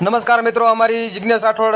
નમસ્કાર મિત્રો, અમારી જિજ્ઞેશ રાઠોડ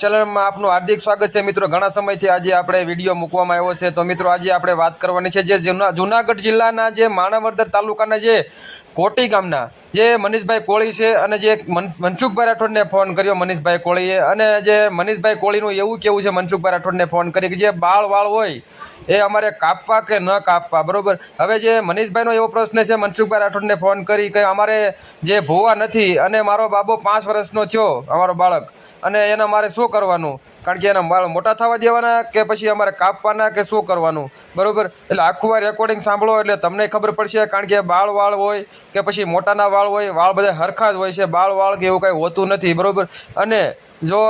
ચેનલમાં આપનું હાર્દિક સ્વાગત છે. મિત્રો, ઘણા સમયથી આજે આપણે વીડિયો મૂકવામાં આવ્યો છે. તો મિત્રો, આજે આપણે વાત કરવાની છે જે જૂનાગઢ જિલ્લાના જે માણાવદર તાલુકાના જે કોટી ગામના જે મનીષભાઈ કોળી છે અને જે મન- મનસુખભાઈ રાઠોડને ફોન કર્યો મનીષભાઈ કોળીએ. અને જે મનીષભાઈ કોળીનું એવું કેવું છે, મનસુખભાઈ રાઠોડને ફોન કરી કે જે બાળ વાળ હોય એ અમારે કાપવા કે ન કાપવા, બરાબર? હવે જે મનીષભાઈનો એવો પ્રશ્ન છે, મનસુખભાઈ રાઠોડને ફોન કરી કે અમારે જે ભોવા નથી અને મારો બાબો પાંચ વર્ષનો થયો, અમારો બાળક. અને એને મારે શું કરવાનું? કારણ કે એના બાળ મોટા થવા દેવાના કે પછી અમારે કાપવાના કે શું કરવાનું? બરાબર? એટલે આખું આ રેકોર્ડિંગ સાંભળો એટલે તમને ખબર પડશે, કારણ કે બાળ વાળ હોય કે પછી મોટાના વાળ હોય, વાળ બધા હરખા જ હોય છે, બાળ વાળ કે એવું કાંઈ હોતું નથી, બરાબર? અને જો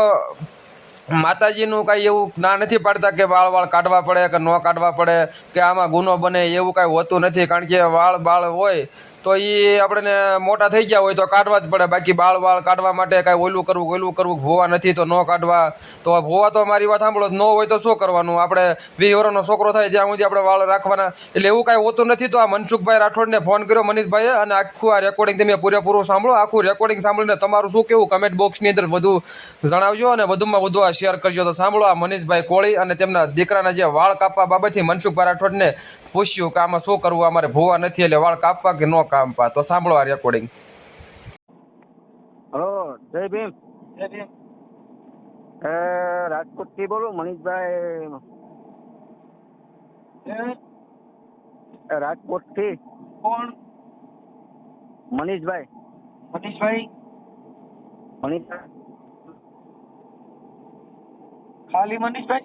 માતાજીનું કાંઈ એવું ના નથી પાડતા કે વાળ વાળ કાઢવા પડે કે ન કાઢવા પડે, કે આમાં ગુનો બને એવું કાંઈ હોતું નથી, કારણ કે વાળ બાળ હોય તો એ આપણે મોટા થઈ ગયા હોય તો કાઢવા જ પડે. બાકી બાળ વાળ કાઢવા માટે કાંઈ ઓલું કરવું ઓલું કરવું, ભોવા નથી તો ન કાઢવા. તો ભોવા તો મારી વાત સાંભળો, ન હોય તો શું કરવાનું? આપણે વીસ વર્ષનો છોકરો થાય, જ્યાં સુધી આપણે વાળ રાખવાના. એટલે એવું કાંઈ હોતું નથી તો આ મનસુખભાઈ રાઠોડને ફોન કર્યો મનીષભાઈએ અને આખું આ રેકોર્ડિંગ તમે પૂરેપૂરું સાંભળો. આખું રેકોર્ડિંગ સાંભળીને તમારું શું કેવું? કમેન્ટ બોક્સની અંદર વધુ જણાવજો અને વધુમાં વધુ આ શેર કરજો. તો સાંભળો આ મનીષભાઈ કોળી અને તેમના દીકરાના જે વાળ કાપવા બાબતથી મનસુખભાઈ રાઠોડને પૂછ્યું કે આમાં શું કરવું? અમારે ભોવા નથી એટલે વાળ કાપવા કે ન કાપવા તો સાંભળો આ રેકોર્ડિંગ હલો જય ભીમ. એ રાજકોટથી બોલું મનીષભાઈ. રાજકોટથી કોણ? મનીષભાઈ. મનીષભાઈ? મનીષભાઈ. ખાલી મનીષભાઈ?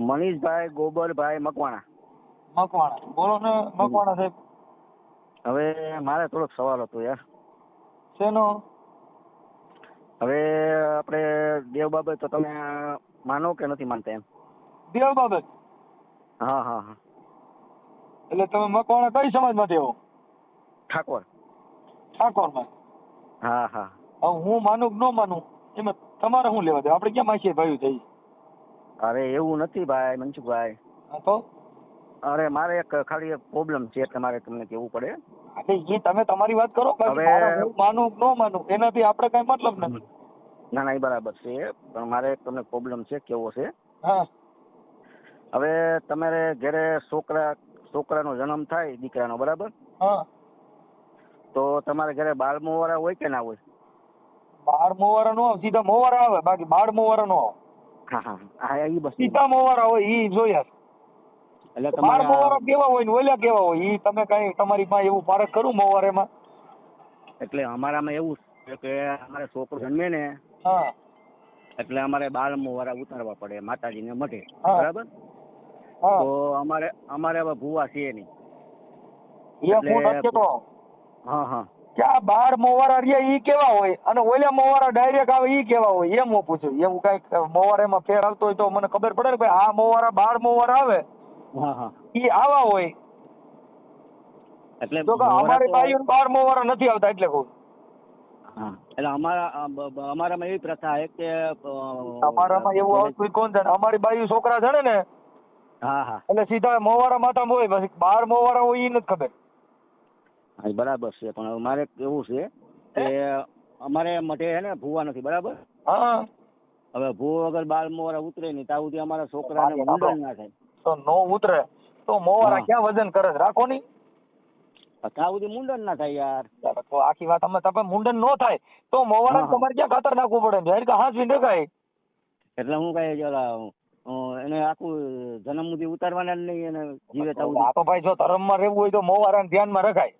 મનીષભાઈ ગોબરભાઈ મકવાણા. મકવાણા. બોલો ને મકવાણા સાહેબ. હવે મારે થોડોક સવાલ હતો યાર. શેનો? હવે આપણે દેવ બાબત તો તમે માનો કે નથી માનતા એમ? દેવ બાબત? હા હા હા. એટલે તમે મકવાણા કઈ સમાજમાંથી દેવો? ઠાકોર. ઠાકોરમાં? હા હા. હવે હું માનું કે ન માનું એમાં તમારે શું લેવા દે આપણે ક્યાં માસીએ ભાઈ થઈ? અરે એવું નથી ભાઈ મનસુખભાઈ. હા તો? અરે મારે એક ખાલી એક પ્રોબ્લેમ છે એટલે મારે તમને કહેવું પડે. એટલે એ તમે તમારી વાત કરો હવે- માનું ન માનું એનાથી આપણે કઈ મતલબ નથી. ના ના એ બરાબર છે પણ મારે તમને પ્રોબ્લેમ છે કેવો છે? હા. હવે તમારે ઘરે છોકરા છોકરાનો જન્મ થાય દીકરાનો બરાબર? હા. તો તમારે ઘરે બાળ મોવારા હોય કે ના હોય? બાળ મોવારા નો સીધા મોવારા આવે બાકી બાળ મોવારા નો આવે હા હા હા એ બસ સીધા મોવારા હોય એ જોયા એટલે તમારે મોવારા કેવા હોય ને ઓલા કેવા હોય? ઈ તમે કઈ તમારી પાસે એવું પારખ કરું મોવારેમાં? એટલે અમારામાં એવું છે કે અમારે છોકરો જન્મે ને હા. એટલે અમારે બાળ મોવારા ઉતારવા પડે માતાજીને મઢે. બરાબર? તો અમારે અમારે હવે ભૂવા છે નહીં. એટલે- હા હા. કે આ બાર મોવારા રહ્યા ઈ કેવા હોય? અને ઓલા મોવારા ડાયરેક્ટ આવે ઈ કેવા હોય? એમ હું પૂછું. એવું કંઈક મોવારામાં ફેર આવતો હોય તો મને ખબર પડે ને ભાઈ આ મોવારા બાર મોવારા આવે. ઈ આવા હોય. એટલે તો અમારે ભાઈઓ બાર મોવારા નથી આવતા એટલે કહું. હા. એટલે અમારા અમારામાં એવી પ્રથા છે કે અમારામાં એવું આવતું કોણ જાણે? અમારી બાઈઓ છોકરા જાણે ને? હા હા. એટલે સીધા મોવારા માતા હોય પછી બાર મોવારા હોય ઈ નથી ખબર. હા બરાબર છે. પણ હવે મારે એવું છે કે અમારે મઢે છે ને ભૂવા નથી બરાબર? હા. હવે ભૂ વગર બાર મોરા ઉતરે નહીં ત્યાં સુધી અમારા છોકરાને મુંડન ના થાય. તો નો ઉતરે. તો મોવારા ક્યાં વજન કરે છે? રાખો ની ત્યાં સુધી મુંડન ના થાય યાર. તો આખી વાત અમે તમે મુંડન નો થાય તો મોવારા. તમારે ક્યાં ખાતર નાખવું પડે? જાહેર કે હાથ વીંડે કાય એટલે હું કઈ જરા એને આખું જન્મ સુધી ઉતારવાના જ નહીં એને જીવે આ તો ભાઈ જો ધર્મમાં રહેવું હોય તો મોવારાને ધ્યાનમાં રખાય.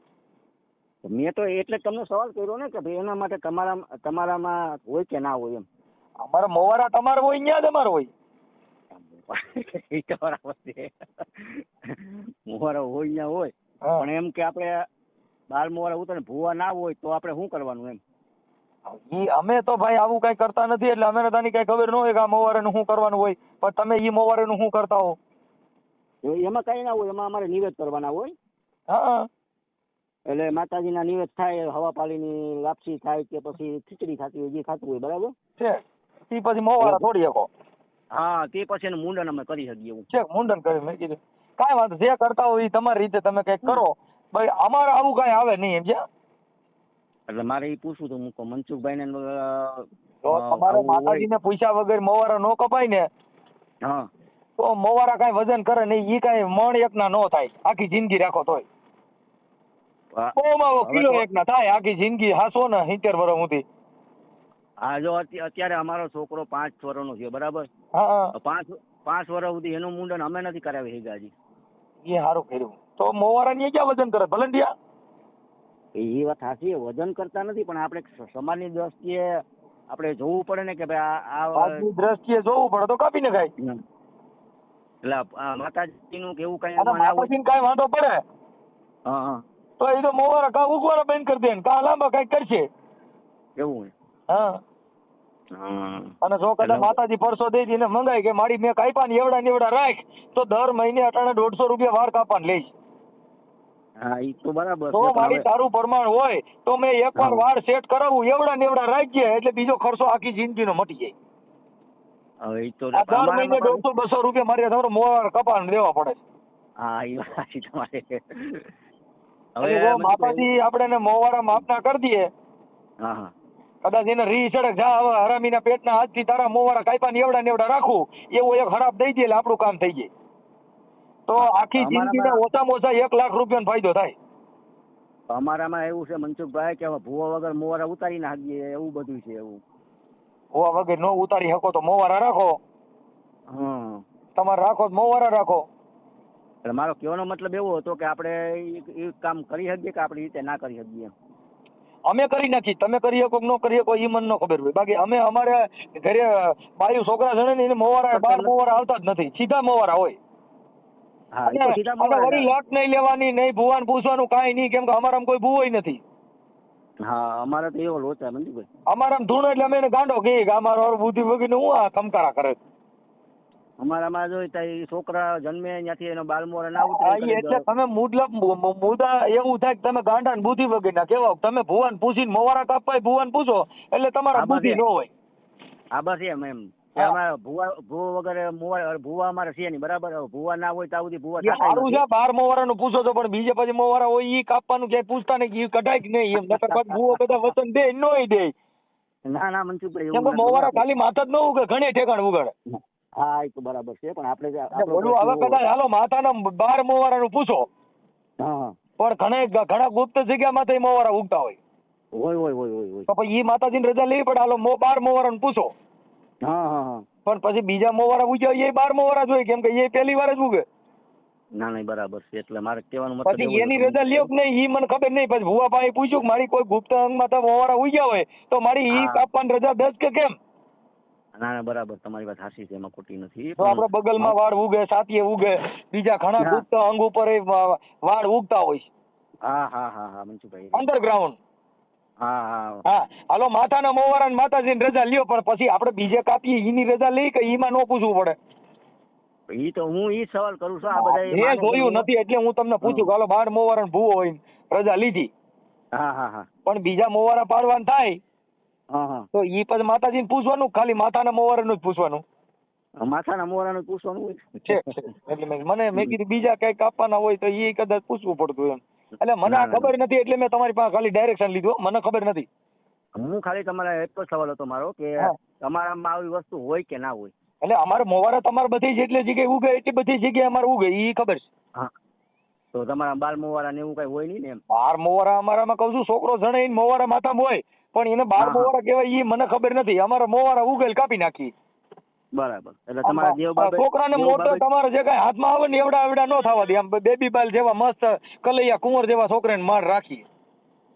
મેં તો એટલે તમને સવાલ કર્યો ને કે ભાઈ એના માટે તમારા તમારામાં હોય કે ના હોય એમ. અમારે મોવારા તમારે હોય ન્યા જ અમારે હોય. બરાબર છે મોવારા હોય ના હોય પણ એમ કે આપણે બાર મોહરા ઉતરે ભૂવા ના હોય તો આપણે શું કરવાનું એમ? ઈ અમે તો ભાઈ આવું કઈ કરતા નથી એટલે અમે તાની કઈ ખબર ન હોય કે આ મોવારાનું શું કરવાનું હોય. પણ તમે ઈ મોવારાનું શું કરતા હો? એમાં કઈ ના હોય એમાં અમારે નિવેદ કરવાના હોય. હા. એટલે માતાજીના નિવેદ થાય હવા પાલીની લાપસી થાય કે પછી ખીચડી ખાતી હોય જે ખાતું હોય બરાબર? છે. ઈ પછી મોવારા થોડી શકો. હા તે પછી એનું મુંડન અમે કરી શકીએ એવું. છે મુંડન કરી મેં કીધું. કાંઈ વાંધો જે કરતા હોય એ તમારી રીતે તમે કંઈક કરો. ભાઈ અમારે આવું કાંઈ આવે નહીં એમ છે? એટલે મારે એ પૂછવું હતું મૂકો મનસુખભાઈ ને તમારે માતાજીને પૂછ્યા વગર મોવારા નો કપાય ને હા. તો મોવારા કાંઈ વજન કરે નહીં એ કાંઈ મણ એકના નો થાય આખી જિંદગી રાખો તોય. બહુ કિલો એકના થાય આખી જિંદગી હાસો ને સિત્તેર વર્ષ સુધી. હા જો અત્ય- અત્યારે અમારો છોકરો પાંચ વર્ષનો છે બરાબર? પાંચ પાંચ વર્ષ સુધી એનું મુંડન અમે નથી કરાવી હજી. એ સારું કર્યું. તો મોવારા ની ક્યાં વજન કરે? ભલંડિયા? એ વાત સાચી વજન કરતા નથી પણ આપણે સમાજની દ્રષ્ટિએ આપણે જોવું પડે ને કે ભાઈ આ દ્રષ્ટિએ જોવું પડે તો કાપી ને ખાય એટલે માતાજીનું કેવું કઈ માતાજીને કાંઈ વાંધો પડે? હા તો એ તો મોવારા કા ઉગવારા બંધ કરી દે કા લાંબા કઈ કરશે? એવું હા. અને જો કદાચ માતાજી પરસો દઈ દઈને મંગાય કે મારી મેં કાપ્યા ને એવડા ને એવડા રાખ તો દર મહિને અટાણે દોઢસો રૂપિયા વાળ કાપવાને લઈશ. હા તો બરાબર તો મારી તારું પ્રમાણ હોય તો મેં એકવાર વાર સેટ કરાવું એવડા ને એવડા રાખીએ એટલે બીજો ખર્ચો આખી જિંદગીનો મટી જાય. હવે ઈ તો દર મહિને દોઢસો બસો રૂપિયા મારી તમારો મોવાર કપાણ દેવા પડે હા એ વાત તમારે. હવે માતાજી આપણે મોવારા માપના કરી દઈએ હા હા. કદાચ એને રી ચડક જા હવે હરામીના પેટના હાથથી તારા મોવારા કાપ્યા નેવડા એવડા ને રાખું. એવો એક હરાપ દઈ દે એટલે આપણું કામ થઈ જાય. તો આખી જિંદગીના ઓછામાં ઓછા એક લાખ રૂપિયાનો ફાયદો થાય. અમારામાં એવું છે મનસુખભાઈ કે ભૂવા વગર મોવારા ઉતારી નાખીએ એવું બધું છે એવું. ભૂવા વગર નો ઉતારી શકો તો મોવારા રાખો. હમ. તમારે રાખો મોવારા રાખો. એટલે મારો કહેવાનો મતલબ એવો હતો કે આપણે ઈ કામ કરી શકીએ કે આપણી રીતે ના કરી શકીએ? અમે કરી નાખી. તમે કરી શકો ન કરી શકો એ મને ન ખબર હોય. બાકી અમે અમારે ઘરે બાયુ છોકરા છે ને એને મોવારા બાર મોવારા આવતા જ નથી. સીધા મોવારા હોય. વળી લોટ નહીં લેવાની નહીં ભુવાન પૂછવાનું કાંઈ નહીં. કેમ કે અમારામાં કોઈ ભૂવો નથી. હા અમારે તો એવો લોચા નથી અમારામાં ધૂણ એટલે અમે એને ગાંડો કે અમારો બુદ્ધિ વગીને હું આ કમકારા કરે છે. અમારામાં જો ત્યાં છોકરા જન્મે ત્યાંથી એનો બાલમોર ના ઉતરે એટલે તમે મુદલબ મુ- મુ- મુદ્દા એવું થાય કે તમે ગાંડા ને બુદ્ધિ વગરના કેવા તમે ભુવાન પૂછીને મોવારા કાપાય ભુવાન પૂછો એટલે તમારા બુદ્ધિ. ન હોય. હા બસ એમ એમ. કે હા. અમારે ભૂવા ભૂવા વગર મોવા ભુવા અમારે છે નહીં બરાબર? ભુવા ના હોય ત્યાં સુધી ભૂવા એ સારું છે બાર મોવારાનું પૂછો છો પણ બીજે પછી મોવારા હોય ઈ કાપવાનું ક્યાંય પૂછતા નહીં કઢાય કે નહીં એમ. નકર પાછું ભૂવો બધા વચન દે નો દે. ના ના નથી મોવારા ખાલી માથા જ ન ઉગે ઘણી ઠેકાણ ઉગાડે. હા એ તો બરાબર છે પણ આપણે બોલું હવે કદાચ હાલો માતાના બાર મોવારાનું પૂછો. હા. પણ ઘણા ઘણા ગુપ્ત જગ્યામાંથી મોવારા ઉગતા હોય. હોય હોય હોય હોય હોય. તો પછી ઈ માતાજીની રજા લેવી પડે. હાલો મો બાર મોવારાનું પૂછો. હા હા હા. પણ પછી બીજા મોવારા ઉગ્યા એ બાર મોવારા જોઈએ કેમ કે એ પહેલી વાર જ ઉગે. ના નહીં બરાબર છે એટલે મારે કહેવાનું મતલબ પછી એની રજા લ્યો કે નહીં ઈ મને ખબર નહીં પછી ભુવા પાસે પૂછ્યું કે મારી કોઈ ગુપ્ત અંગમાં તો મોવારા ઉગ્યા હોય તો મારી ઈ. કાપવાની રજા દસ કે કેમ? ના ના બરાબર તમારી વાત સાચી છે એમાં ખોટી નથી તો આપણે બગલમાં વાળ ઉગે સાતીએ ઉગે બીજા ઘણા ગુપ્ત અંગ ઉપર વાળ ઉગતા હોય હા હા હા હા મનસુભાઈ અંડરગ્રાઉન્ડ હા હા. હાલો માથાના મોવારા ને માતાજીની રજા લ્યો પણ પછી આપણે બીજે કાપીએ ઈની રજા લઈ કે ઈમાં ન પૂછવું પડે? ઈ તો હું ઈ સવાલ કરું છું આ બધા એ જોયું નથી એટલે હું તમને પૂછું હાલો બાર મોવારા ભૂવો હોય રજા લીધી. હા હા હા. પણ બીજા મોવારા પાડવાનું થાય તો ઈ પછી માતાજીને પૂછવાનું ખાલી માથાના મોવારાનું જ પૂછવાનું. માથાના મોરાનું પૂછવાનું હોય. છે. એટલે મને મેં કીધું બીજા કંઈક આપવાના હોય તો ઈ કદાચ પૂછવું પડતું એમ. એટલે મને આ ખબર નથી એટલે મેં તમારી પાસે ખાલી ડાયરેક્શન લીધું મને ખબર નથી. હું ખાલી તમારા એક જ સવાલ હતો મારો કે તમારામાં આવી વસ્તુ હોય કે ના હોય? એટલે અમારે મોવારા તમારે બધી જેટલી જગ્યાએ ઉગે એટલી બધી જગ્યાએ અમારે ઉગે ઈ ખબર છે. હા. તો તમારા બાલ મોવારા ને એવું કઈ હોય નહીં ને એમ? બાર મોવારા અમારામાં કહું છું છોકરો જણે ઈને મોવારા માથામાં હોય પણ એને બાર. મોવારા કહેવાય ઈ મને ખબર નથી. અમારા મોવારા ઉગેલ કાપી નાખી. બરાબર. એટલે તમારા દેવ બાબા છોકરાને મોટો તમારે જે કઈ હાથમાં આવે ને એવડા એવડા ન થવા દે. આમ બેબી બાલ જેવા મસ્ત કલૈયા કુંવર જેવા છોકરાને માર રાખી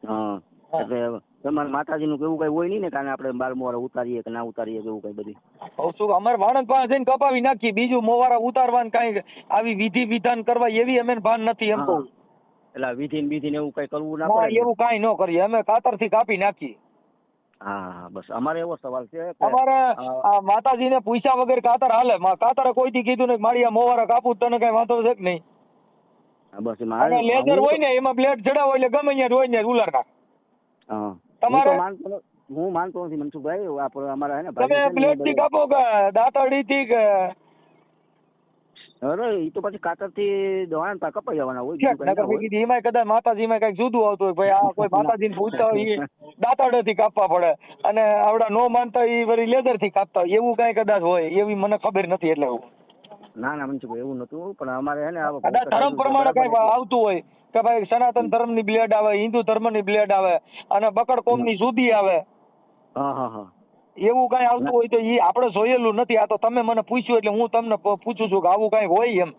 હા. એટલે તમારા માતાજીનું કેવું કઈ હોય નહીં ને કારણ આપણે બાર મોવારા ઉતારીએ કે ના ઉતારીએ કે એવું કઈ બધી? કહું છું અમારે વાણંદ પાસે જઈને કપાવી નાખી બીજું મોવારા ઉતારવાનું કાંઈ આવી વિધિ વિધાન કરવા એવી અમે ભાન નથી એમ. કહું. એટલે વિધિ ને વિધિ ને એવું કઈ કરવું ના ના પડે એવું કાંઈ ન કરીએ અમે કાતરથી કાપી નાખીએ. હા બસ. અમારે એવો સવાલ છે અમારે હા. આ માતાજીને પૂછ્યા વગર કાતર હાલે. કાતરે કાતરે કોઈથી કીધું નહીં મારી આ મોવારા કાપું તને કઈ વાંધો છે કે નહીં? હા, બસ મારે લેઝર હોય ને એમાં બ્લેડ હોય એટલે ગમે ત્યાં હોય ને ઉલાર નાખ. હા. તમારે- હું માનતો નથી મનસુખભાઈ. આપણે અમારા હે ને તમે બ્લેડથી કાપો કે દાંતરડી થી કે? અરે એ તો પછી કાતરથી દવાના તા કપાઈ જવાના હોય નકર ના મેં હોય. કીધું એમાંય કંઈક જુદું આવતું હોય ભાઈ આ કોઈ માતાજી ને પૂછતા હોય એ દાંતરડેથી કાપવા પડે. અને આવડા નો માનતા એ વળી લેધરથી કાપતા હોય. એવું કઈ કદાચ હોય એવી મને ખબર નથી એટલે ના ના મનસુખભાઈ એવું નતું પણ અમારે હે ને કદાચ ધર્મ પ્રમાણે કઈ આવતું હોય કે ભાઈ સનાતન ધર્મની બ્લેડ આવે હિન્દુ ધર્મની બ્લેડ આવે અને બકડ કોમની જુદી આવે. હા હા હા. એવું કઈ આવતું હોય તો એ આપણે જોયેલું નથી. આ તો તમે મને પૂછ્યું એટલે હું તમને પૂછું છું કે આવું કઈ હોય એમ.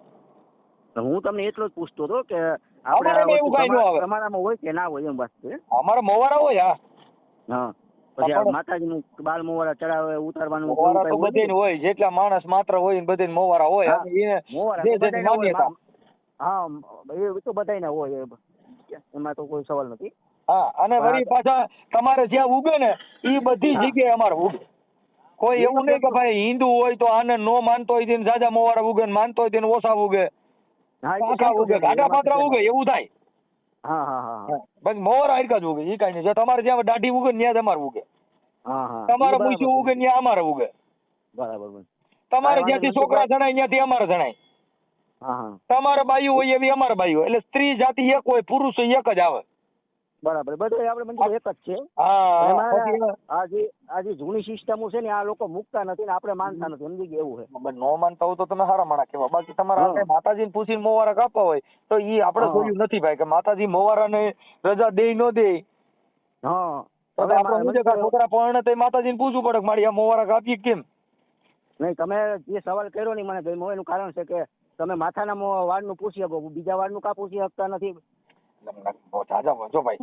હું તમને એટલો જ પૂછતો હતો કે અમારામાં એવું કઈ ન આવે. તમારામાં હોય કે ના હોય એમ વાત છે? અમારા મોવારા હોય હા. હા. પછી માતાજી નું બાલ મોવારા ચડાવે ઉતારવાનું મોવારા તો બધે હોય? જેટલા માણસ માત્ર હોય ને બધાને મોવારા હોય. મોવારા હા એ તો બધાયને હોય એમાં તો કોઈ સવાલ નથી. હા અને. વળી પાછા તમારે જ્યાં ઉગે ને એ બધી. જગ્યાએ અમારે ઉગે કોઈ એવું નહીં કે ભાઈ હિન્દુ હોય તો આને નો માનતો હોય તેને સાજા મોવારા ઉગે ને માનતો હોય તેને ઓછા ઉગે પાછા ઉગે ગાડા પાત્રા ઉગે એવું થાય. હા હા હા હા. બાકી મોવારા હરકા જ ઉગે એ કાંઈ નહીં. જો તમારે જ્યાં દાઢી ઉગે ને ત્યાં ઉગે હા હા. તમારે મૂછું ઉગે ને ત્યાં અમારે ઉગે બરાબર. તમારે જ્યાંથી છોકરા જણાય ત્યાંથી અમારે જણાય. તમારે બાયું હોય એવી અમારે બાયું એટલે સ્ત્રી જાતિ એક હોય પુરુષ હોય એક જ આવે. બરાબર. બધું આપણે મંદિર એક જ છે. આજે અને મારે પછી આ જે આ જે જૂની સિસ્ટમો છે ને આ લોકો મૂકતા નથી ને આપણે માનતા નથી. સમજી ગયા એવું છે નો માનતા હોય તો તમે સારા માણા કહેવા બાકી તમારા માતાજીને પૂછીને મોવારા કાપવા હોય તો ઈ આપણે જોયું નથી ભાઈ કે માતાજી મોવારાને રજા દે ન દે હા. છોકરા પરણે તો માતાજીને પૂછવું પડે મારી આ મોવારા કાપીએ કેમ? નહીં તમે જે સવાલ કર્યો ને મને ગમ્યો એનું કારણ છે કે તમે માથાના મો- વાળનું પૂછી શકો બીજા વાળનું કા પૂછી શકતા નથી? જાજા વાંચો ભાઈ.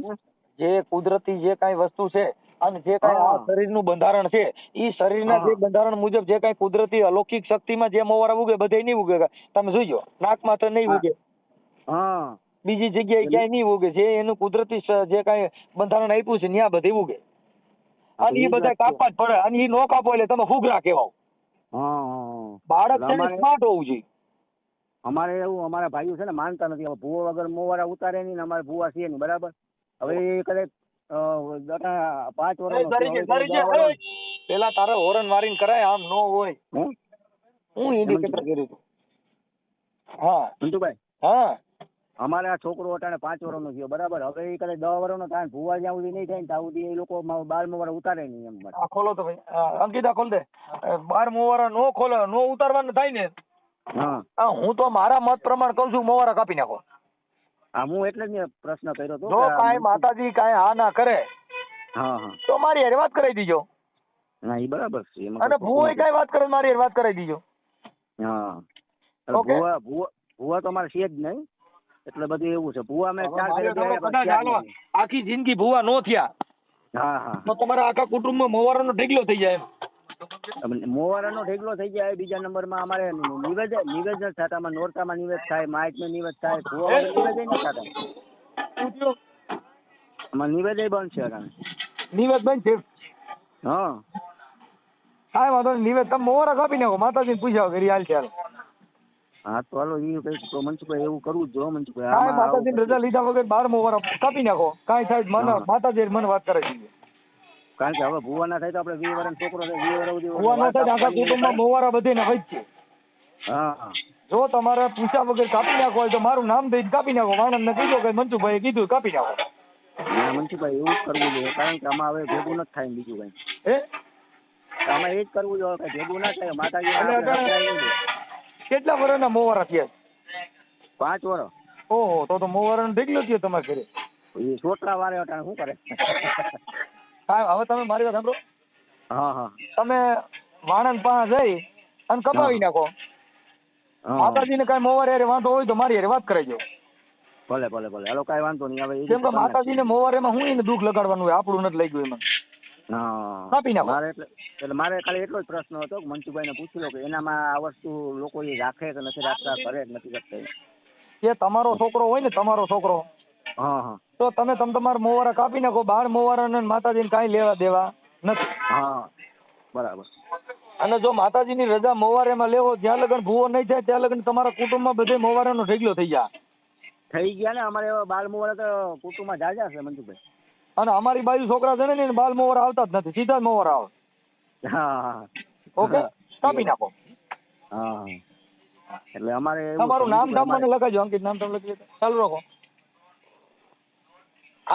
જે કુદરતી જે કાંઈ વસ્તુ છે અને જે કાંઈ શરીરનું બંધારણ છે એ શરીરના જે બંધારણ મુજબ જે કાંઈ કુદરતી અલૌકિક શક્તિમાં જે મોવારા ઉગે બધે નહીં ઉગે. તમે જોઈજો નાકમાં તો નહીં ઉગે. હા. બીજી જગ્યાએ ક્યાંય નહીં ઉગે. જે એનું કુદરતી જે કાંઈ બંધારણ આપ્યું છે ત્યાં બધે ઉગે. અને એ બધા કાપવા જ પડે. અને એ નો કાપો એટલે તમે ફુગરા કહેવાઓ. બાળક સ્માર્ટ હોવું જોઈએ. અમારે એવું અમારા ભાઈઓ છે ને માનતા નથી. હવે ભૂવો વગર મોવારા ઉતારે નહીં ને અમારે ભૂવા છે નહીં બરાબર? હવે એ કદાચ પાંચ વર્ષ પેલા તારે હોરન મારીને કરાય આમ નો હોય. હું? ઇન્ડિકેટર કર્યું હતું હા. મંટુભાઈ હા. અમારે આ છોકરો અટાણે પાંચ વર્ષનો થયો બરાબર? હવે એ કદાચ દસ વર્ષનો થાય ભૂવા જ્યાં સુધી નહીં થાય ને ત્યાં સુધી એ લોકો બાર મોવારા ઉતારે નહીં એમ આ ખોલો તો ભાઈ. અંકિતા ખોલ દે. અ, બાર મોવારા નો ખોલે નો ઉતારવાનું થાય ને. હા. હું તો મારા મત પ્રમાણે કહું છું મોવારા કાપી નાખો. હા હું એટલે જ મેં પ્રશ્ન કર્યો હતો જો કાંઈ માતાજી કાંઈ હા ના કરે હા હા. તો મારી હેર વાત કરાવી દીજો. ના એ બરાબર છે. અને ભૂવો કાંઈ વાત કરે મારી હેર વાત કરાવી દીજો. હા. ભૂવા ભૂવા ભૂવા તો મારે છે જ નહીં. એટલે બધું એવું છે. ભૂવા મેં. આખી જિંદગી ભૂવા નો થયા. હા હા. તો તમારા આખા કુટુંબમાં મોવારાનો ઢગલો થઈ જાય મોવારાનો ઢેગલો થઈ જાય બીજા નંબરમાં અમારે નિવેદ નિવેદ નથી થતા અમારે નોરતામાં નિવેદ થાય માઇકમાં નિવેદ થાય ભૂવા વગર નિવેદ નથી થતા શું અમારે નિવેદ બંધ છે અટાણે નિવેદ બંધ છે હા. કાંઈ વાંધો નહીં નિવેદ તમે મોવારા કાપી નાખો માતાજીને પૂછ્યા કરી હાલ. ચાલો હા તો હાલો એ કઈ તો મનસુખભાઈ એવું કરવું જો મનસુખભાઈ માતાજીની રજા લીધા વગર બાર મોવારા કાપી નાખો. કાંઈ થાય મને માતાજી મને વાત કરે દીધી કારણ કે હવે ભૂવા ના થાય તો આપણે વર્ષનો છોકરો છે વીસ વર્ષ ભૂવા ના થાય આખા કુટુંબમાં મોવારા બધીને વચ્ચે હા. જો તમારે પૂછ્યા વગર કાપી નાખો હોય તો મારું નામ દઈને કાપી નાખો. વાણંદ ને કીધું કે મનસુભાઈએ કીધું કાપી નાખો. ના મનસુભાઈ એવું જ કરવું જોઈએ કારણ કે આમાં હવે ભેગું નથી થાય બીજું કઈ. હે? આમાં એ જ કરવું જોઈએ કે ભેગું ના થાય માતાજી કેટલા વર્ષના મોવારા થયા? પાંચ વર્ષ ઓહો તો તો મોવારાનો ઢગલો થયું તમારા ઘરે. એ છોકરા વારે શું કરે? હા હવે તમે મારી વાત સાંભળો. હા હા. તમે વાણંદ પાસે જઈ અને કપાવી નાખો. માતાજીને કઈ મોવારે યારે વાંધો હોય તો મારી યારે વાત કરાવજો. ભલે ભલે ભલે. હાલો કઈ વાંધો નહીં. હવે કેમ કે માતાજીને મોવારેમાં હું એને દુઃખ લગાડવાનું હોય? આપણું નથી લાગ્યું એમાં. હા. કાપી નાખો. મારે એટલે એટલે મારે ખાલી એટલો જ પ્રશ્ન હતો કે મનસુખભાઈને પૂછી લો કે એનામાં આ વસ્તુ લોકો એ રાખે કે નથી રાખતા કરે કે નથી કરતા? એ. કે તમારો છોકરો હોય ને તમારો છોકરો. હા હા. તો તમે તમ તમારા મોવારા કાપી નાખો બાર મોવારાને ને માતાજીને કાંઈ લેવા દેવા નથી. હા બરાબર. અને જો માતાજીની રજા મોવારેમાં લેવો જ્યાં લગન ભૂવો નહીં થાય ત્યાં લગન તમારા કુટુંબમાં બધે મોવારાનો ઢગલો થઈ જાય થઈ ગયા ને અમારે બાલ મુહૂર્ત તો કુટુંબમાં જાજા છે મંજુભાઈ. અને અમારી બાજુ છોકરા છે ને બાલ મોવારા આવતા જ નથી સીધા જ મોવારા આવે. હા. ઓકે? કાપી નાખો. હા. એટલે અમારે તમારું નામ અમારે- મને લખાજો અંકિત નામ તમે લખી. ચાલુ રાખો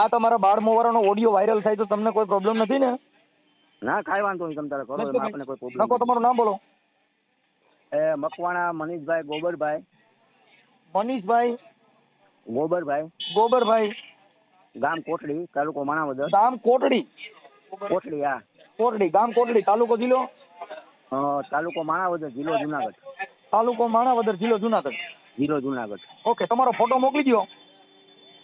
આ તમારા બાળ મોવારાનો ઓડિયો વાયરલ થાય તો તમને કોઈ પ્રોબ્લેમ નથી ને? ના કાંઈ વાંધો નહીં તમે તારે કરો એમાં આપણે કોઈ પ્રોબ્લેમ નકો તમારું નામ બોલો. એ મકવાણા મનીષભાઈ ગોબરભાઈ. મનીષભાઈ? ગોબરભાઈ. ગોબરભાઈ. ગામ કોટડી તાલુકો માણાવદર. ગામ કોટડી. કોટડી હા. કોટડી ગામ કોટડી. તાલુકો જિલ્લો? તાલુકો માણાવદર જિલ્લો જુનાગઢ. તાલુકો માણાવદર જિલ્લો જુનાગઢ. જિલ્લો જુનાગઢ. ઓકે તમારો ફોટો મોકલી દો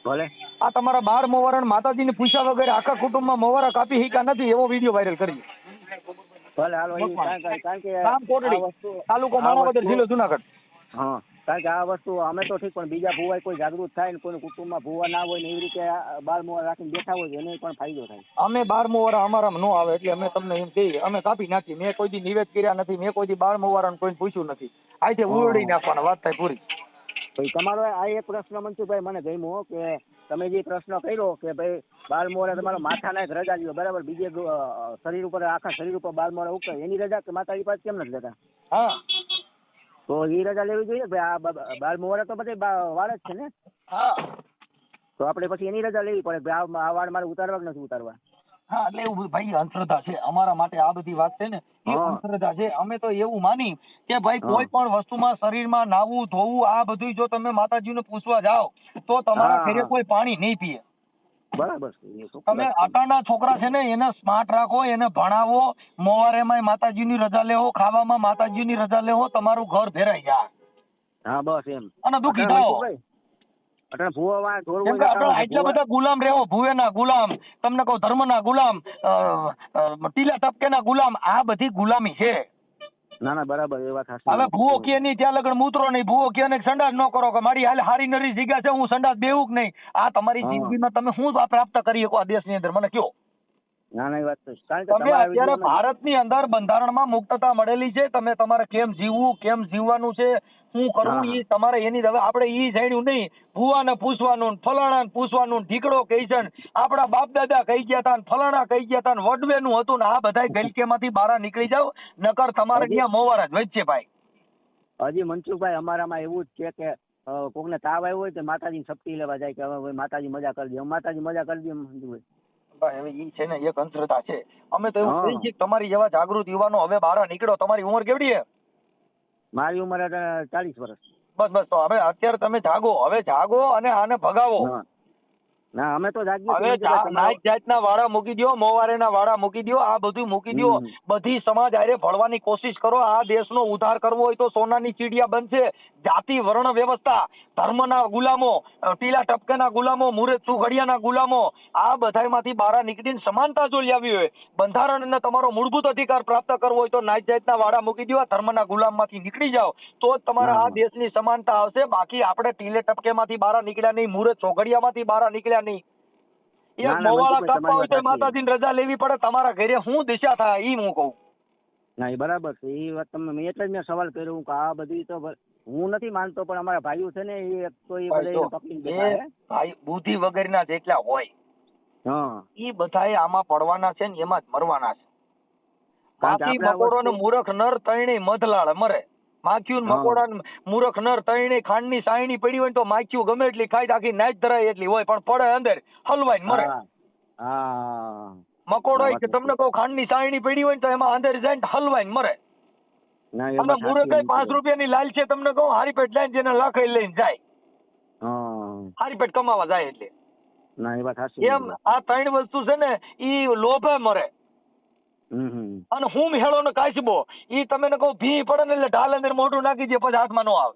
ભલે. આ તમારા બાર મોવારા માતાજીને પૂછ્યા વગર આખા કુટુંબમાં મોવારા કાપી શીખા નથી એવો વીડિયો વાયરલ કરી. કારણ કે- આ વસ્તુ તાલુકો માણાવદર જિલ્લો જુનાગઢ. હા કારણ કે આ વસ્તુ અમે તો ઠીક પણ બીજા ભૂવાય કોઈ જાગૃત થાય ને કોઈના કુટુંબમાં ભૂવા ના હોય ને એવી રીતે બાળ રાખીને બેઠા હોય એને પણ ફાયદો થાય. અમે બાર મોવારા અમારામાં ન આવે એટલે અમે તમને એમ કહીએ અમે કાપી નાખીએ. મેં કોઈ દી નિવેદ કર્યા નથી મેં કોઈ દી બાર મોવારાને કોઈને પૂછ્યું નથી. આજે ઉરડી નાખવાના વાત થાય પૂરી. તમારો આ એક પ્રશ્ન મનસુખભાઈ મને જમ્યો કે તમે જે પ્રશ્ન કર્યો કે ભાઈ બાળ તમારા માથાના એક રજા લ્યો બરાબર? બીજે શરીર ઉપર આખા શરીર ઉપર બાળ મોરે ઉકે એની રજા કે માતાજી પાસે કેમ નથી લેતા? હા. તો એ રજા લેવી જોઈએ ભાઈ આ બા- બાળ મોરે તો બધે વાળ જ છે ને? હા. તો આપણે પછી એની રજા લેવી પડે ભાઈ આ વાળ મારે ઉતારવા કે નથી ઉતારવા? હા એટલે એવું ભાઈ અંધશ્રદ્ધા છે. અમારા માટે આ બધી વાત છે ને એ અંધશ્રદ્ધા છે. અમે તો એવું માની કે ભાઈ કોઈ પણ વસ્તુમાં શરીરમાં નાવું ધોવું આ બધું જો તમે માતાજીને પૂછવા જાઓ તો તમારા ઘરે કોઈ પાણી નહીં પીએ. બરાબર તમે અટાણા છોકરા છે ને એને સ્માર્ટ રાખો એને ભણાવો મોવારેમાં માતાજીની રજા લેવો ખાવામાં માતાજીની રજા લેવો તમારું ઘર ભેરાઈ જાય. હા બસ એમ. અને દુઃખી થાઓ. ભૂવા ભૂવા- બધા ગુલામ રહેવો ભુવેના ગુલામ તમને કહું ધર્મના ગુલામ ટીલા ટપકેના ગુલામ આ બધી ગુલામી છે. ના ના બરાબર એ વાત હવે ભૂવો કે નહીં ત્યાં લગન મૂતરો નહીં ભૂવો કે ને સંડાસ ન કરો કે મારી હાલ હારી નરી જગ્યા છે હું સંડાસ બેવું કે નહીં. આ તમારી. જિંદગીમાં તમે શું પ્રાપ્ત કરી શકો આ દેશની અંદર મને કયો? ના ના વાત તો તમે અત્યારે ભારતની અંદર બંધારણમાં મુક્તતા મળેલી છે તમે તમારે કેમ જીવવું કેમ જીવવાનું છે શું કરવું એ તમારે એની હવે આપણે એ જાણ્યું નહીં. ભુવાને પૂછવાનું ફલાણાને પૂછવાનું ઢીકડો કહી છે આપણા બાપ દાદા કહી ગયા હતા ફલાણા કહી ગયા હતા વડવેનું હતું ને આ બધા ગલકેમાંથી બહાર નીકળી જાવ નકર તમારે ત્યાં મોવાર જ વચ્ચે ભાઈ. હજી મનસુખભાઈ અમારામાં એવું જ છે કે કોકને તાવ આવ્યો હોય તો માતાજી શક્તિ લેવા જાય કે હવે માતાજી મજા કરી દે. માતાજી મજા કરી દે એમ ભાઈ હવે ઈ છે ને એક અંધશ્રદ્ધા છે. અમે તો એવું કહીએ તમારી જેવા જાગૃત યુવાનો હવે બહાર નીકળો. તમારી ઉંમર કેવડી છે? મારી ઉંમર ચાલીસ વર્ષ. બસ બસ તો હવે અત્યારે તમે જાગો. હવે જાગો અને આને ભગાવો. ના અમે તો હવે છીએ કે જા- જાતના વાળા મૂકી દ્યો મોવારેના વાળા મૂકી દો આ બધું મૂકી દો બધી સમાજ આરે ભળવાની કોશિશ કરો. આ દેશનો ઉદ્ધાર કરવો હોય તો સોનાની ચીડિયા બનશે. જાતિ વર્ણ વ્યવસ્થા ધર્મના ગુલામો ટીલા ટપકાના ગુલામો મુરત સુઘડિયાના ગુલામો આ બધાયમાંથી બહાર નીકળીને સમાનતા જો લાવી હોય બંધારણ અને તમારો મૂળભૂત અધિકાર પ્રાપ્ત કરવો હોય તો નાત જાતના વાળા મૂકી દો આ ધર્મના ગુલામમાંથી નીકળી જાઓ. તો જ તમારા આ દેશ દેશની સમાનતા આવશે. બાકી આપણે ટીલે ટપકેમાંથી બહાર નીકળ્યા નહીં મુરત ચોઘડિયામાંથી બહાર નીકળ્યા નહીં. એક મોવાળા કાપવા હોય તો માતાજીની રજા લેવી પડે તમારા ઘરે શું દિશા થાય ઈ હું કહું. ના એ બરાબર છે. એ વાત તમે મેં એટલે જ મેં સવાલ કર્યો કે આ બધી તો હું નથી માનતો પણ અમારા ભાઈઓ છે ને એ એક તો એ બધા બેઠા ભાઈ બુદ્ધિ વગરના જેટલા હોય હા. એ બધાએ આમાં પડવાના છે ને એમાં જ મરવાના છે. બાકી મકોડો ને મૂરખ નર તૈણી મધલાળ મરે. માખ્યું મકોડા મૂરખ નર તૈણે ખાંડની સાયણી પડી હોય તો માખ્યું ગમે એટલી ખાઈ તો આખી નાચ ધરાય એટલી હોય પણ પડે અંદર હલવાઈ મરે. મકોડો કે તમને કહું ખાંડની સાયણી પડી હોય તો એમાં અંદર જાય હલવાઈ મરે. તમને અને મૂરખ પાંચ. રૂપિયાની લાલ છે તમને કહું હારી પેટ લઈને જેને લાખ લઈને જાય. હારી પેટ કમાવા જાય એટલે. ના એ વાત સાચી એમ આ ત્રણ વસ્તુ છે ને ઈ લોભે મરે. અને હું હેળો ને કાચબો ઈ તમે ને કહું ભી પડે ને એટલે ઢાલ અંદર મોઢું નાખી દે પછી હાથમાં નો આવે.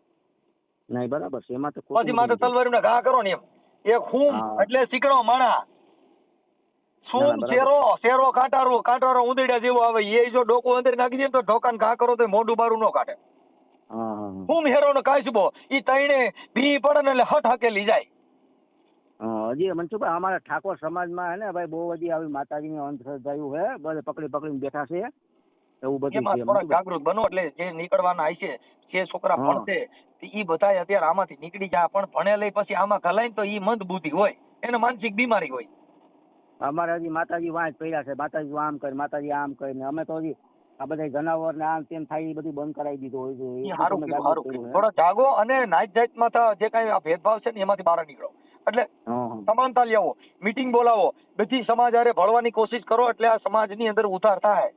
નહીં બરાબર છે એમાં તો પછી માથે નથી. તલવારીને ઘા કરો ને એમ. એક હું. એટલે શીકણો માણા. સૂમ શેરો શેરો કાંટારો કાંટારો ઉંદરડા જેવો આવે એ જો ડોકો અંદર નાખી દે તો ઢોકાન ઘા કરો તો મોઢું બારું નો કાઢે. હા હેરો ને કાચબો ઈ તઈને ભી પડે ને એટલે હટ હકેલી જાય. હજી મનસુખભાઈ અમારા ઠાકોર સમાજમાં હે ને ભાઈ બહુ બધી આવી માતાજીની અંધશ્રદ્ધાયું હે બધે પકડી પકડીને બેઠા છે એવું બધું છે થોડા જાગૃત બનો એટલે જે નીકળવાના હશે જે છોકરા ભણશે એ ઈ બધાય અત્યારે આમાંથી નીકળી જાય પણ ભણે લઈ પછી આમાં ઘલાય તો ઈ મંદ બુદ્ધિ હોય એને માનસિક બીમારી હોય. અમારે હજી માતાજી વાંચ પડ્યા છે માતાજી આમ કરે માતાજી આમ કરે ને અમે તો હજી આ બધા જનાવર ને આમ તેમ થાય એ બધું બંધ કરાવી દીધું હોય છે? થોડો જાગો અને નાઈટ જાતમાં જે કઈ ભેદભાવ છે ને એમાંથી બહાર નીકળો. એટલે. સમાનતા લેવો મીટિંગ બોલાવો બધી સમાજ હારે ભળવાની કોશિશ કરો એટલે આ સમાજની અંદર ઉધાર થાય.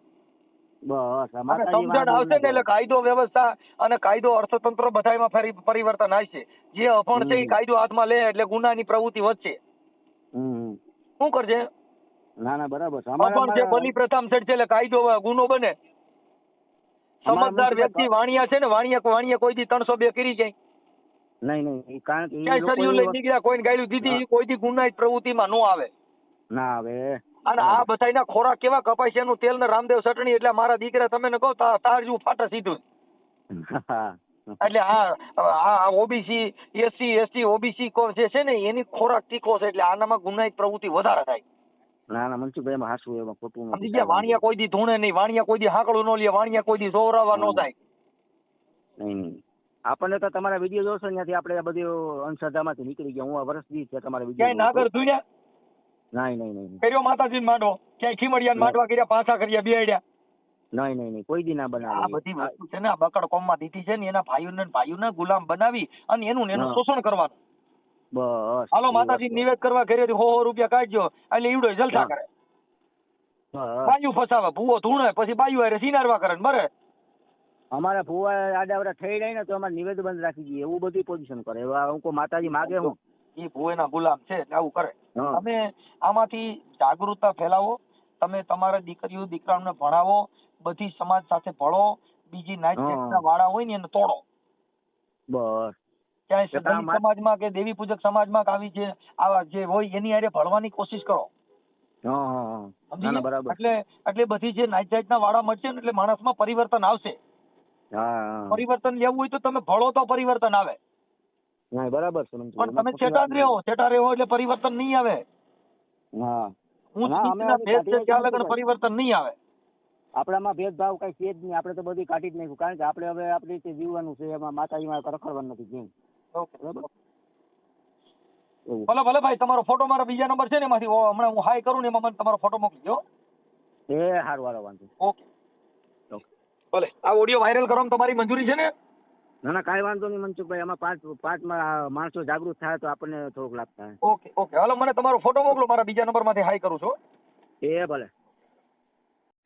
સમજણ આવશે ને એટલે કાયદો વ્યવસ્થા અને કાયદો અર્થતંત્ર બધામાં ફરી પરિવર્તન આવશે જે અભણ છે એ. કાયદો હાથમાં લે એટલે ગુનાની પ્રવૃત્તિ વધશે. શું કરશે ના ના બરાબર અભણ છે બલી પ્રથમ છે એટલે કાયદો ગુનો બને. સમજદાર વ્યક્તિ વાણિયા છે ને વાણિયા વાણિયા કોઈ દી ત્રણસો બે કરી જાય. નહીં નહીં કારણ કે ક્યાંય સરિયું લઈ નીકળ્યા કોઈને ગાયલું દીધી ઈ કોઈ ગુનાહિત પ્રવૃત્તિમાં ન આવે. ના આવે. અને આ બધાયના ખોરાક કેવા એનું તેલ ને રામદેવ ચટણી એટલે મારા દીકરા તમે ને કહો તાર જેવું ફાટા સીધું. એટલે આ આ ઓબીસી એસસી એસટી ઓબીસી જે છે ને એની ખોરાક તીખો છે એટલે આનામાં ગુનાહિત પ્રવૃત્તિ વધારે થાય. ના ના મનસુખભાઈ એમાં હાસું એમાં ખોટું નથી ગયા? વાણિયા કોઈ દી ધૂણે નહીં વાણિયા કોઈ દી હાકડું ન લે વાણિયા કોઈ દી સોવરાવા ન થાય નહીં. આપણને તો તમારા વીડિયો જોશો ત્યાંથી આપણે આ બધું અંધશ્રદ્ધામાંથી નીકળી ગયા. હું આ વર્ષ દી છે તમારા વીડિયો ના કર ધૂણ્યા? નહીં નહીં નહીં કર્યો માતાજીને માંડો. ક્યાંય ખીમડિયાને માંડવા કર્યા પાછા કર્યા બેડ્યા નહીં નહીં નહીં કોઈ દી ના આ બધી વસ્તુ છે ને આ બકડ કોમમાં દીધી છે ને એના ભાઈઓને ભાઈઓને ગુલામ બનાવી અને એનું એનું શોષણ કરવાનું. બસ હાલો માતાજી નિવેદ કરવા ઘરેથી હો હો રૂપિયા કાઢજો. એટલે ઈવડો જલસા કરે. બાયુ ફસાવે ભૂવો ધૂણે પછી બાયું હારે સિનારવા કરે ને મરે અમારા ભુવા આડાવડા થઈ જાય ને તો અમારે નિવેદ બંધ રાખી દઈએ. એવું બધું પોઝિશન કરે. હવે હું કોઈ માતાજી માગે હું? એ ભુવેના ગુલામ છે એટલે આવું કરે. તમે આમાંથી જાગૃતતા ફેલાવો. તમે તમારા દીકરીઓ દીકરાઓને ભણાવો. બધી સમાજ સાથે ભળો. બીજી. સેક્ટના વાળા હોય ને એને તોડો. બસ. ક્યાંય દલિત સમાજમાં કે દેવી પૂજક સમાજમાં કે આવી જે આવા જે હોય એની હારે ભળવાની કોશિશ કરો. ના ના એટલે એટલે બધી જે નાઈટ જાતના વાળા મળશે ને એટલે માણસમાં પરિવર્તન આવશે. પરિવર્તન લેવું હોય તો તમે ભળો તો પરિવર્તન આવે. ના બરાબર છે પણ તમે છેટા રહ્યો છેટા રહ્યો એટલે પરિવર્તન નહીં આવે. હા. ઊંચ ના, અમે નીચના હજી ભેદ છે કાઢી ત્યાં નાખ્યું લગન પરિવર્તન નહીં આવે. આપણામાં ભેદભાવ કઈ છે જ નહીં આપણે તો બધું કાઢી જ નાખ્યું. કારણ કે આપણે હવે આપણી રીતે જીવવાનું છે એમાં માતાજીમાં રખડવાનું નથી જેમ બરાબર? ભલે ભલે ભાઈ તમારો ફોટો મારા બીજા નંબર છે ને એમાંથી. હમણાં હું હાઈ કરું ને એમાં મને તમારો ફોટો મોકલજો એ સારું વાંધો ઓકે. ભલે. આ ઓડિયો વાયરલ કરવામાં તમારી મંજૂરી છે ને? ના ના કાંઈ વાંધો નહીં મનસુખભાઈ. આમાં પાંચ પાંચ માણસો જાગૃત થાય તો આપણને થોડુંક લાભ થાય. Okay okay. હાલો મને તમારો ફોટો મોકલો. મારા બીજા નંબરમાંથી હાઈ કરું છું એ ભલે.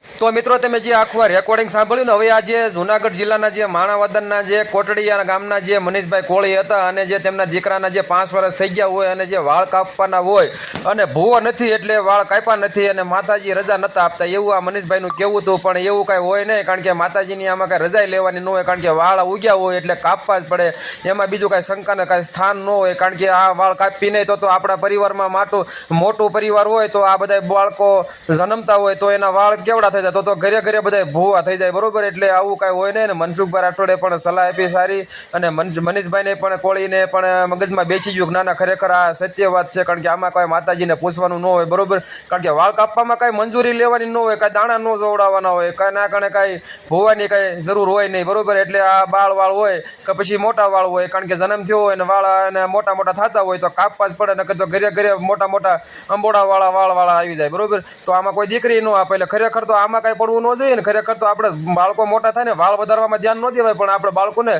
તો મિત્રો, તમે જે આખું આ રેકોર્ડિંગ સાંભળ્યું ને, હવે આ જે જુનાગઢ જિલ્લાના જે માણાવદનના જે કોટડીયા ગામના જે મનીષભાઈ કોળી હતા અને જે તેમના દીકરાના જે પાંચ વર્ષ થઈ ગયા હોય અને જે વાળ કાપવાના હોય અને ભૂવો નથી એટલે વાળ કાપ્યા નથી અને માતાજી રજા નતા આપતા, એવું આ મનીષભાઈનું કહેવું હતું, પણ એવું કાંઈ હોય નહીં, કારણ કે માતાજીની આમાં કાંઈ રજાઈ લેવાની ન હોય, કારણ કે વાળ ઉગ્યા હોય એટલે કાપવા જ પડે, એમાં બીજું કાંઈ શંકાને કાંઈ સ્થાન ન હોય, કારણ કે આ વાળ કાપી નહીં તો તો આપણા પરિવારમાં માટું, મોટું પરિવાર હોય તો આ બધા બાળકો જન્મતા હોય તો એના વાળ કેવડા થઈ જાય, તો તો ઘરે ઘરે બધા ભૂવા થઈ જાય, બરોબર? એટલે આવું કાંઈ હોય નહીં ને. મનસુખભાઈ રાઠોડે પણ સલાહ આપી સારી અને મનીષભાઈને પણ, કોળીને પણ મગજમાં બેસી ગયું નાના ખરેખર આ સત્ય વાત છે, કારણ કે આમાં કાંઈ માતાજીને પૂછવાનું ન હોય, બરોબર? કારણ કે વાળ કાપવામાં કાંઈ મંજૂરી લેવાની ન હોય, કાંઈ દાણા ન જોવડાવવાના હોય, કાંઈ ના કારણે કાંઈ ભૂવાની કાંઈ જરૂર હોય નહીં, બરોબર? એટલે આ બાળ વાળ હોય કે પછી મોટા વાળ હોય, કારણ કે જન્મ થયો હોય ને વાળ અને મોટા મોટા થતા હોય, તો કાપવા જ પડે, નકર તો ઘરે ઘરે મોટા મોટા અંબોડાવાળા વાળ વાળા આવી જાય, બરોબર? તો આમાં કોઈ દીકરી ન આપે, એટલે ખરેખર તો આમાં કાંઈ પડવું ન જોઈએ ને ખરેખર તો આપણે બાળકો મોટા થાય ને વાળ વધારવામાં ધ્યાન ન દેવાય, પણ આપણે બાળકોને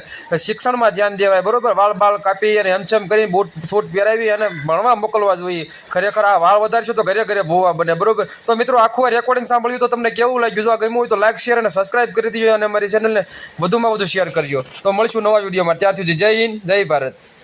શિક્ષણમાં ધ્યાન દેવાય, બરોબર? વાળ બાળ કાપી અને હમછમ કરીને બૂટ, સૂટ પહેરાવી અને ભણવા મોકલવા જોઈએ. ખરેખર આ વાળ વધારશું તો ઘરે ઘરે ભૂવા બને, બરોબર? તો મિત્રો, આખું આ રેકોર્ડિંગ સાંભળ્યું તો તમને કેવું લાગ્યું? જો આ ગમ્યું હોય તો લાઈક શેર અને સબસ્ક્રાઈબ કરી દીજો અને અમારી ચેનલને વધુમાં વધુ શેર કરજો. તો મળશું નવા વિડીયોમાં ત્યાર સુધી જય હિન્દ, જય ભારત.